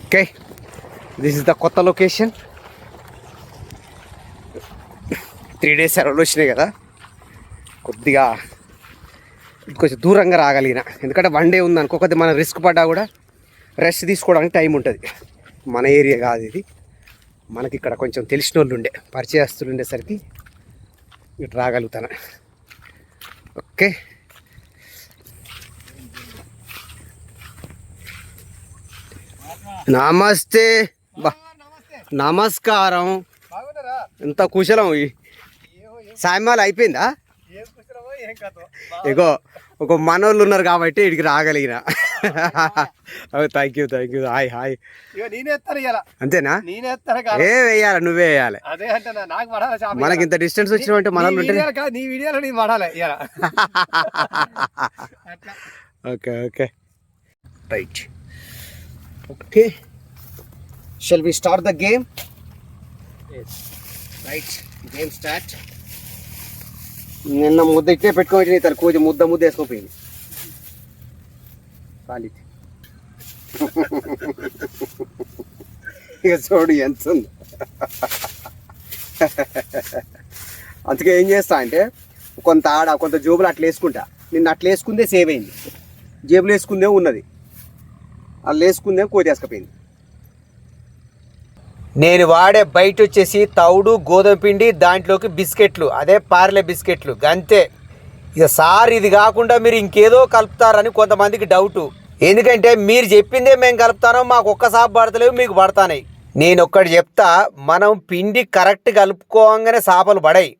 Okay this is the కొత్త location three days సెలవులు వచ్చినాయి కదా. కొద్దిగా కొంచెం దూరంగా రాగలిగిన. ఎందుకంటే వన్ డే ఉంది అనుకో కొద్దిగా మనం రిస్క్ పడ్డా కూడా రెస్ట్ తీసుకోవడానికి టైం ఉంటుంది. మన ఏరియా కాదు ఇది. మనకి ఇక్కడ కొంచెం తెలిసిన వాళ్ళు ఉండే పరిచయస్తులు ఉండేసరికి ఇటు రాగలుగుతాను. ఓకే. నమస్తే. బా నమస్కారం. ఎంత కుశలం. సాయమాలు అయిపోయిందా? ఇగో ఒక మనోళ్ళు ఉన్నారు కాబట్టి ఇడికి రాగలిగిన. Thank you thank you hi hi అంతేనా? ఏ వేయాలి నువ్వే వేయాలి. మనకి ఇంత డిస్టెన్స్ వచ్చినామంటే కాదు నీ వీడియోలో నేను పడాలి ఇవాళ అట్లా. Okay okay. Right okay shall we start the game right game start నిన్న ముద్ద ఇట్లే పెట్టుకోవచ్చు తన కూజ ముద్ద ముద్ద వేసుకోపోయింది ఖాళీ ఇక చూడు ఎంత ఉంది. అందుకే ఏం చేస్తా అంటే కొంత ఆడ కొంత జేబులు అట్లా వేసుకుంటా. నిన్న అట్లా వేసుకుందే సేవ్ అయింది. జేబులు వేసుకుందే ఉన్నది. అట్లా వేసుకుందే కోతేసుకపోయింది నేను వాడే బయట వచ్చేసి తౌడు గోధుమ పిండి దాంట్లోకి బిస్కెట్లు అదే పార్లే బిస్కెట్లు అంతే ఇక సార్ ఇది కాకుండా మీరు ఇంకేదో కలుపుతారని కొంతమందికి డౌటు. ఎందుకంటే మీరు చెప్పిందే మేము కలుపుతానో మాకు ఒక్క సాపు పడతలేవు మీకు పడతానాయి నేను ఒక్కటి చెప్తా మనం పిండి కరెక్ట్ కలుపుకోగానే చేపలు పడాయి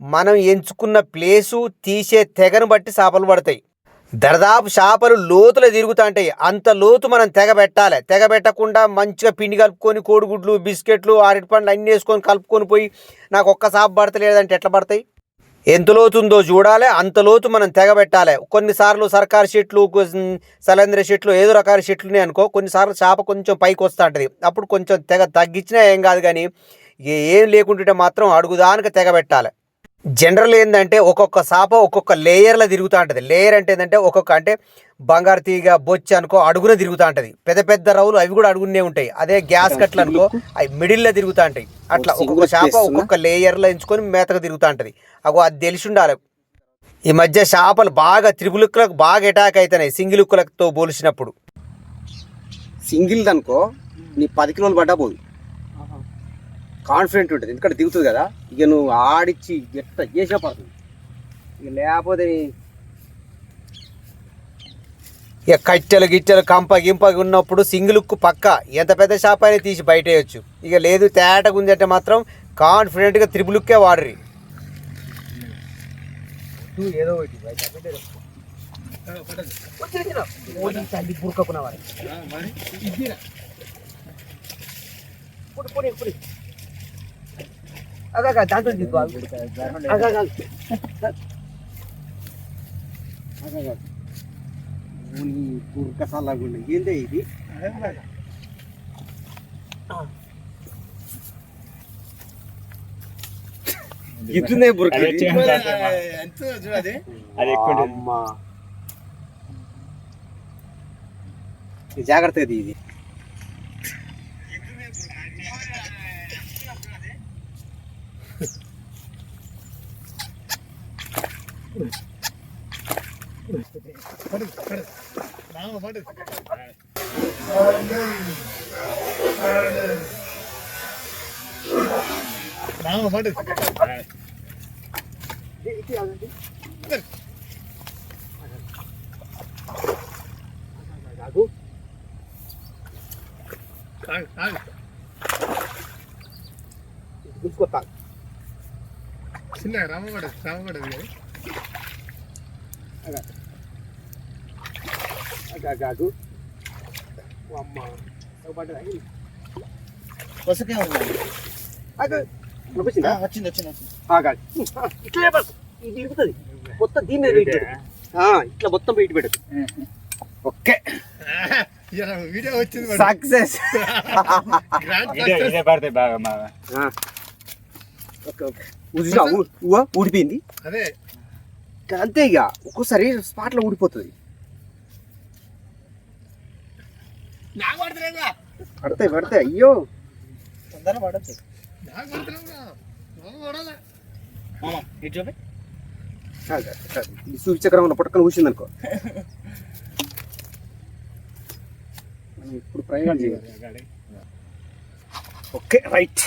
మనం ఎంచుకున్న ప్లేసు తీసే తెగను బట్టి చేపలు పడతాయి. దరదాపు చేపలు లోతులో తిరుగుతుంటాయి అంత లోతు మనం తెగ పెట్టాలి. తెగ పెట్టకుండా మంచిగా పిండి కలుపుకొని కోడిగుడ్లు బిస్కెట్లు అరటి పండ్లు అన్నీ వేసుకొని కలుపుకొని పోయి నాకు ఒక్క చేప పడతలేదంటే ఎట్లా పడతాయి? ఎంత లోతు ఉందో చూడాలి. అంత లోతు మనం తెగ పెట్టాలి. కొన్నిసార్లు సర్కారు చెట్లు సలేంద్ర చెట్లు ఏదో రకాల చెట్లు ఉన్నాయి అనుకో కొన్నిసార్లు చేప కొంచెం పైకి వస్తూ ఉంటుంది. అప్పుడు కొంచెం తెగ తగ్గించినా ఏం కాదు కానీ ఏం లేకుంటుంటే మాత్రం అడుగుదానికి తెగ పెట్టాలి. జనరల్ ఏంటంటే ఒక్కొక్క చేప ఒక్కొక్క లేయర్లో తిరుగుతూ ఉంటుంది. లేయర్ అంటే ఏంటంటే ఒక్కొక్క అంటే బంగారు తీగ బొచ్చి అనుకో అడుగున తిరుగుతూ ఉంటుంది. పెద్ద పెద్ద రవులు అవి కూడా అడుగునే ఉంటాయి. అదే గ్యాస్ కట్లు అనుకో అవి మిడిల్లో తిరుగుతూ ఉంటాయి. అట్లా ఒక్కొక్క చేప ఒక్కొక్క లేయర్లో ఎంచుకొని మేతకు తిరుగుతూ ఉంటుంది. అగో అది తెలిసి ఉండాలి. ఈ మధ్య చేపలు బాగా త్రిపులుక్కులకు బాగా అటాక్ అవుతున్నాయి సింగిల్ ఉక్కులతో పోల్చినప్పుడు. సింగిల్ అనుకో నీ పది కిలోలు పడ్డా పోదు. కాన్ఫిడెంట్ ఉంటుంది. ఎందుకంటే దిగుతుంది కదా. ఇక నువ్వు ఆడిచ్చి ఎట్ట చేసే పడుతుంది ఇక లేకపోతే ఇక కట్టెలు గిట్టెలు కంప గింప ఉన్నప్పుడు సింగిల్ ఉక్కు పక్క. ఎంత పెద్ద షాప్ అయినా తీసి బయటేయచ్చు. ఇక లేదు తేటగా ఉందంటే మాత్రం కాన్ఫిడెంట్గా త్రిబులుక్కే వాడరి. ఏదో ఒకటి మరి? ఇದ್ದೀరా పుడి పుడి పుడి అగా దాంట్లో తీసుకోవాలి అగా బుర్కసాలాగుండే ఏందే ఇది అదే మరి. ఇట్లుందే బుర్క అదే ఇది. చేయండి. ఎంత చూడది అది ఎక్కువ ఉంటుంది. అమ్మా. ఇది జాగ్రత్తగా ఇది పడు పడు మామ పడు మామ పడు ఆగు, ఆగు. చూసుకోతా చిన్న రామ పడు రామ పడు కాదు అమ్మ. వసకే వచ్చిందా వచ్చింది వచ్చింది. వచ్చింది ఆగాలి ఇట్లా లేపాలి. ఇది ఇరుగుతుంది. మొత్తం దీని మీద వెయిట్ పెట్టదు ఆ, ఇట్లా మొత్తం వెయిట్ పెట్టదు ఓకే. వీడియో వచ్చింది. సక్సెస్ బాగా ఊడిపోయింది? అదే. అంతే ఇక. ఒక్కోసారి స్పాట్లో ఊడిపోతుంది. నాకు పడతలేదా పడతాయి పడతాయి. అయ్యో. నాకు పడతలేదా నాకు సూచక్రం ఉన్న పట్టుకొని కూర్చుంది అనుకో. మనం ఇప్పుడు ప్రయోగాలు చేయాలి. Okay right.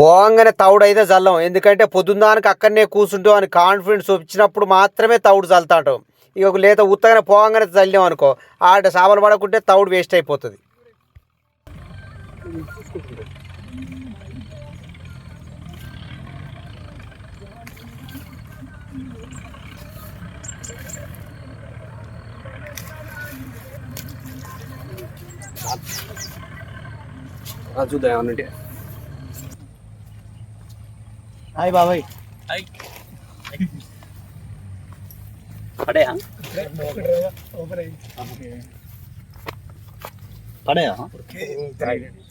పోగానే తౌడు అయితే చల్లం ఎందుకంటే పొద్దున్నానికి అక్కడనే కూర్చుంటాం అని కాన్ఫిడెన్స్ వచ్చినప్పుడు మాత్రమే తౌడు చల్లుతాంటాం ఇక లేత ఉత్తగానే పోగానే చల్లాం అనుకో ఆడ సాబలు పడకుంటే తౌడు వేస్ట్ అయిపోతుంది. చూద్దాం ఏమన్నంటే హాయ్ బాబాయ్. పడయా? పడయా?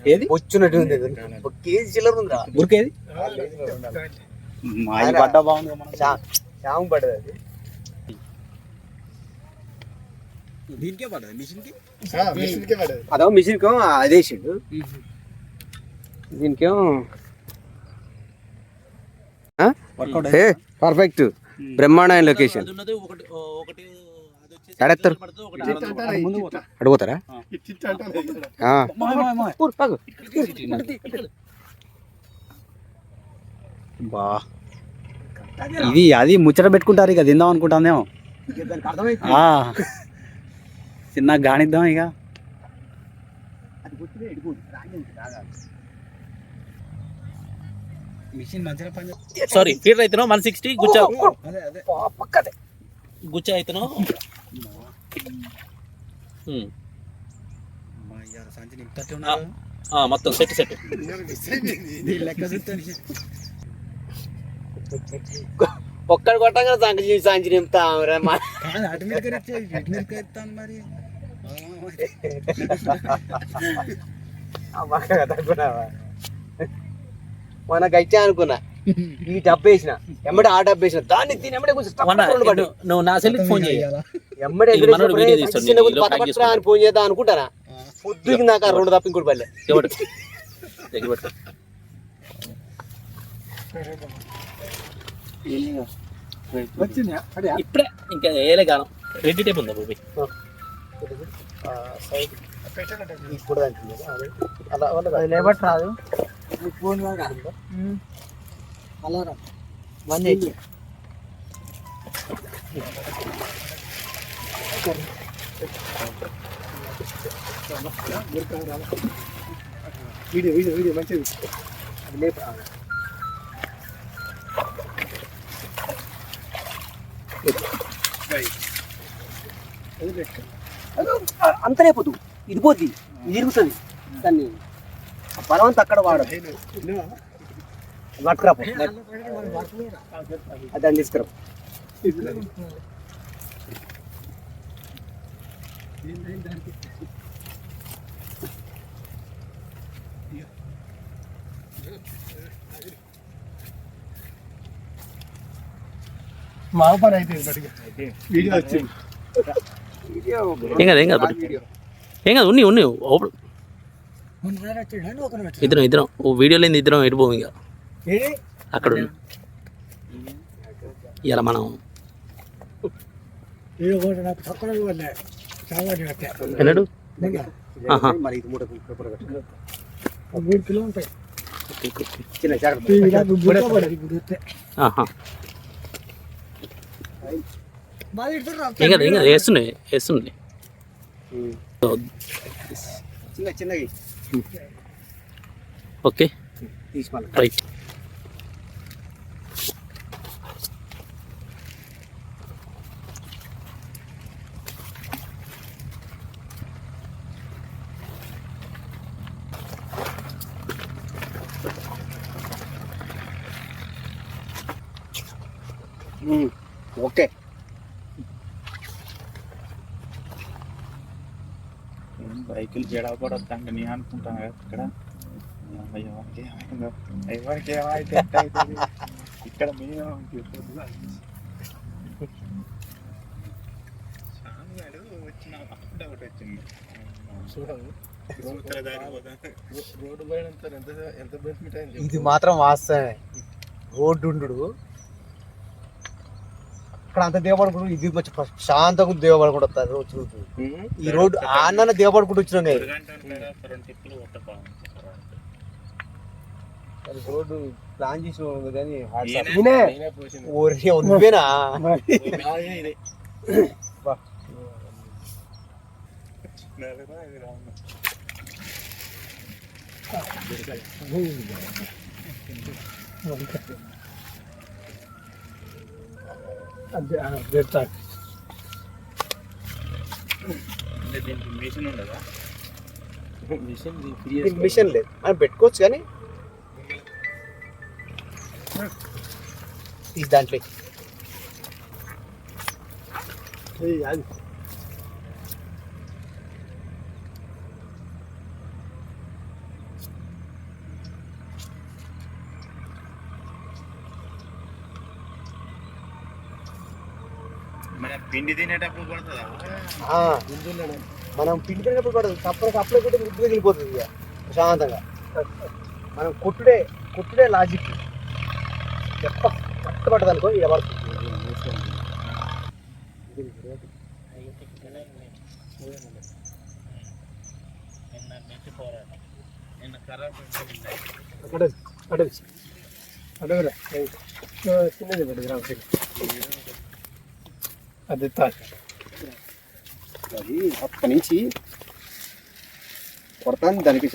ఏది? వచ్చినట్టు ఉంది ఒక కేజీ చిల్లర ఉందిరా. ఉరికేది మా ఈ పడ్డ బాగుంది మన శామం పడదు అది. దీనికే పడదు మిషన్కి? మిషన్కే పడేది. అదో మిషన్ కో అదేసిండు దీనికేమో ఏ పర్ఫెక్ట్ బ్రహ్మాండమైన లొకేషన్ ఎడెత్తారు అడుగుతారా. బా. ఇది అది ముచ్చట పెట్టుకుంటారు ఇక తిందాం అనుకుంటానేమో ఆ. చిన్న గానిద్దాం ఇక. సారీ ఫీటర్ అయితేనో వన్ సిక్స్టీ గుచ్చ. గుచ్చ అయితేనో? ఆ, మొత్తం సెట్ సెట్. ఒక్కడు కొట్టగా సంచి సంచి నింపుతాం కాదు అటు మీద కరెక్ట్ ఇటు మీద కరెక్తాను మరి మన గచ్చా అనుకున్నా. ఈ డబ్బు వేసిన ఎమ్మడే ఆ డబ్బు వేసిన దాన్ని తిని ఎమ్మడే కొంచెం. నువ్వు- నా సెల్కి ఫోన్ చేయి ఎమ్మడే అని ఫోన్ చేద్దాం అనుకుంటానా? పొద్దుకి నాకు ఆ రెండు తప్ప ఇంకోటి పల్లె. ఇప్పుడే ఇంకా ఏలే కాలం రెడ్డి టైప్ ఉందా బాబీ ఇప్పుడు లేబట్ రాదు ఫోన్ అలా రా one eighty video video video మంచిది. అంతనే పోతు ఇది పోద్ది. ఇది ఇరుగుతుంది. దాన్ని బలవంత అక్కడ వాడు. పట్టుకురా దాన్ని తీసుకురా. మా పని అయితే ఇప్పటికి. వీడియో వచ్చింది. ఏం కాదు ఏం కాదు. ఏం కాదు ఉన్ని ఉన్ని ఓపెన్. ఇద్దరం ఇద్దరం. ఓ వీడియో లేని ఇద్దరం ఎడిపోము ఇక. అక్కడ. ఇలా మనం ఎన్నడు. ఏం కాదు ఏం కాదు వేస్తున్నాయి వేస్తున్నాయి చిన్న చిన్నవి. ఓకే తీసి మళ్ళీ రైట్ ఓకే బైకులు అంటే నేను అనుకుంటాను కదా ఇక్కడ. ఎవరికి ఏమైందో ఎవరికి ఏమైతే? ఇక్కడ మేము స్వామివాడు వచ్చిన అప్పుడు ఒకటి వచ్చింది. పోతా. రోడ్డు పోయినంత ఎంత ఎంత బెనిఫిట్ అయింది ఇది మాత్రం వాస్తవమే. రోడ్డు ఉండు అక్కడ అంత దేవపడుకుంటూ ఇది వచ్చి ప్రశాంతంగా దేవపడుకుంటూ వస్తారు రోజు రోజు. ఈ రోడ్డు ఆన్న దేవపడుకుంటూ వచ్చినాం రోడ్డు ప్లాన్ చేసి కానీ నువ్వేనా? నాదే ఇది నలుగురా, ఇది రావును. అంతే పెడతా. అంటే దీనికి మిషన్ ఉండదా? దీనికి మిషన్ లేదు. మనం పెట్టుకోవచ్చు కానీ ఈ దాంట్లో. అది మన పిండి తినేటప్పుడు పడుతుందా ఆ, ముందులోనే మనం పిండి తినేటప్పుడు కూడా తప్పని సప్లై కూడా ముద్దుగా వెళ్ళిపోతుంది ఇక ప్రశాంతంగా మనం కొట్టుడే కొట్టుడే లాజిక్ ఎప్ప కష్టపడ్డది అనుకో ఇక పడుతుంది నిన్న నుంచి పోరాటం నిన్న ఖరాబ్ అక్కడ అక్కడ అడగరా చిన్నది పెద్దది రా అది తా అది అక్కడి నుంచి కొడతాను దానికి.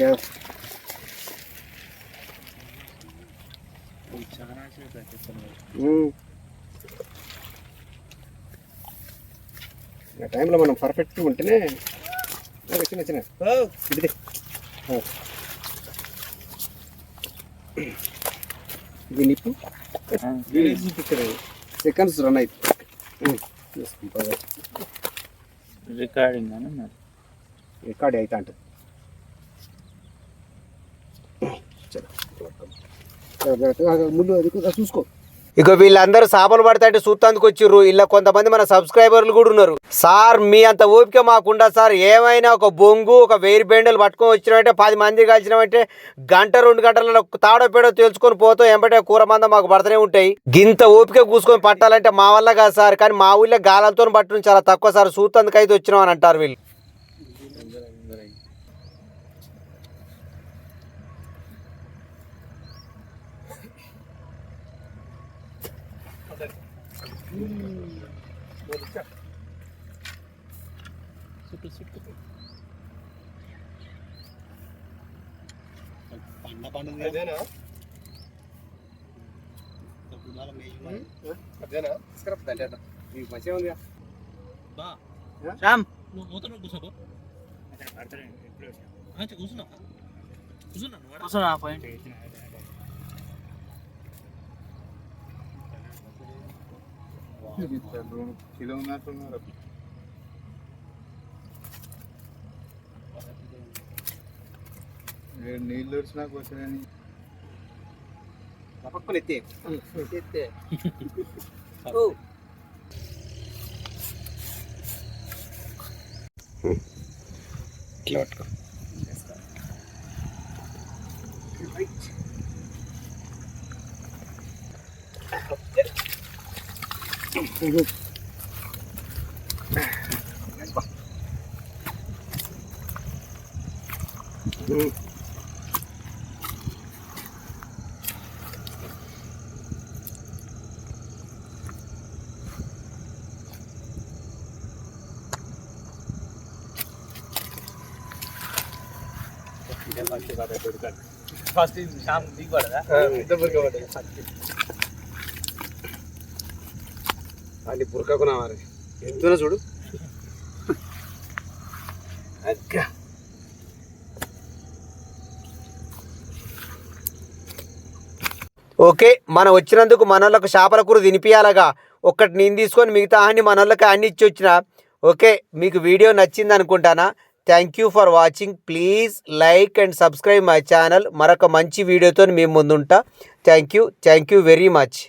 ఆ టైంలో మనం పర్ఫెక్ట్గా ఉంటేనే చిన్న చిన్న. ఇది ఇది నిప్పు. సెకండ్స్ రన్ అవుతుంది రికార్డింగ్ అని మరి. రికార్డ్ అవుతా అంటుంది. ముందు అది కూడా చూసుకో. ఇక వీళ్ళందరూ చేపలు పడతాంటే చూస్తాందుకు వచ్చిర్రు. ఇలా కొంతమంది మన సబ్స్క్రైబర్లు కూడా ఉన్నారు. సార్ మీ అంత ఓపిక మాకుండా సార్. ఏమైనా ఒక బొంగు ఒక వేరు బెండలు పట్టుకొని వచ్చినామంటే పది మంది కలిసినామంటే గంట రెండు గంటలలో తాడో పేడో తెలుసుకొని పోతాం. ఎంబటే కూర మంద మాకు పడుతూనే ఉంటాయి. గింత ఓపిక కూసుకొని పట్టాలంటే మా వల్ల కాదు సార్. కానీ మా ఊళ్ళో గాలంతో పట్టడం చాలా తక్కువ సార్. చూస్తాందుకు అయితే వచ్చినాం అని అంటారు వీళ్ళు. అదేనా? అదేనా? మంచిగా ఉంది శ్యామ్. నువ్వు మూతలో కూర్చోకు కూర్చున్నా కూర్చున్నా పాయింట్ కిలో ఉన్నట్టున్నారు. నీళ్ళు వచ్చినా కొంచెం పక్కన ఎత్తే ఎత్తే ఇట్లా పట్టుకో. ఫస్ట్ శ్యామ్ దిగుపడదా అది పురకకున్నా మరి. ఎంతున్నా చూడు. అగ్గా. ఓకే మనం వచ్చినందుకు మనోళ్ళకు చేపల కూర తినిపియాలగా. ఒక్కటి నేను తీసుకొని మిగతా అన్ని మనోళ్ళకి అన్ని ఇచ్చి వచ్చిన. ఓకే మీకు వీడియో నచ్చింది అనుకుంటానా? Thank you for watching please like and subscribe my channel మరొక మంచి వీడియోతో మేము ముందుంటా. Thank you thank you very much